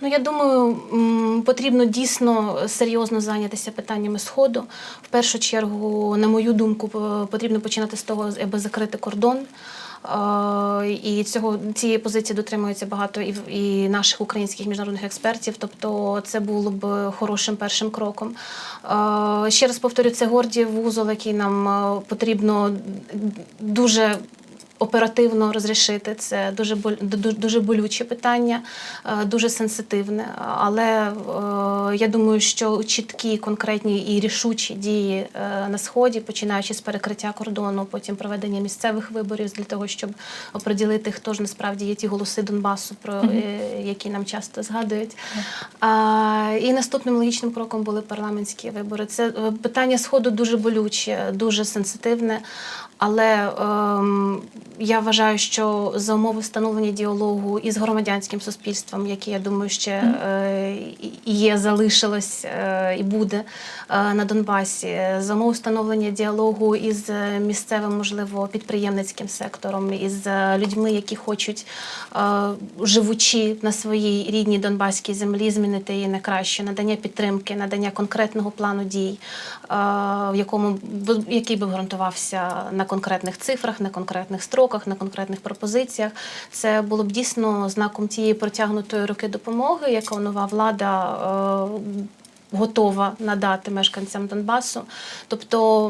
Ну я думаю, потрібно дійсно серйозно зайнятися питаннями сходу. В першу чергу, на мою думку, потрібно починати з того, аби закрити кордон. І цього цієї позиції дотримується багато і, і наших українських міжнародних експертів. Тобто, це було б хорошим першим кроком. Ще раз повторю, це гордій вузол, який нам потрібно дуже оперативно розрішити. Це дуже боль- дуже болюче питання, е, дуже сенситивне. Але е, я думаю, що чіткі, конкретні і рішучі дії е, на сході, починаючи з перекриття кордону, потім проведення місцевих виборів для того, щоб оприділити, хто ж насправді є ті голоси Донбасу, про е, які нам часто згадують. А, і наступним логічним кроком були парламентські вибори. Це е, питання сходу дуже болюче, дуже сенситивне. Але ем, я вважаю, що за умови встановлення діалогу із громадянським суспільством, яке я думаю, ще е, є, залишилось е, і буде е, на Донбасі, за встановлення діалогу із е, місцевим, можливо, підприємницьким сектором, із людьми, які хочуть, живучи на своїй рідній донбаській землі, змінити її на краще, надання підтримки, надання конкретного плану дій, в якому який би гарантувався на конкретних цифрах, на конкретних строках, на конкретних пропозиціях. Це було б дійсно знаком тієї протягнутої руки допомоги, яка нова влада. Готова надати мешканцям Донбасу, тобто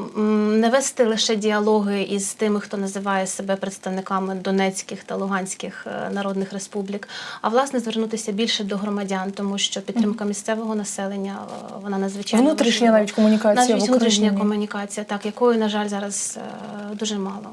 не вести лише діалоги із тими, хто називає себе представниками Донецьких та Луганських е, народних республік, а власне звернутися більше до громадян, тому що підтримка місцевого населення е, вона надзвичайно Внутрішня важлива. навіть комунікація навіть в внутрішня комунікація, так якої на жаль зараз е, дуже мало.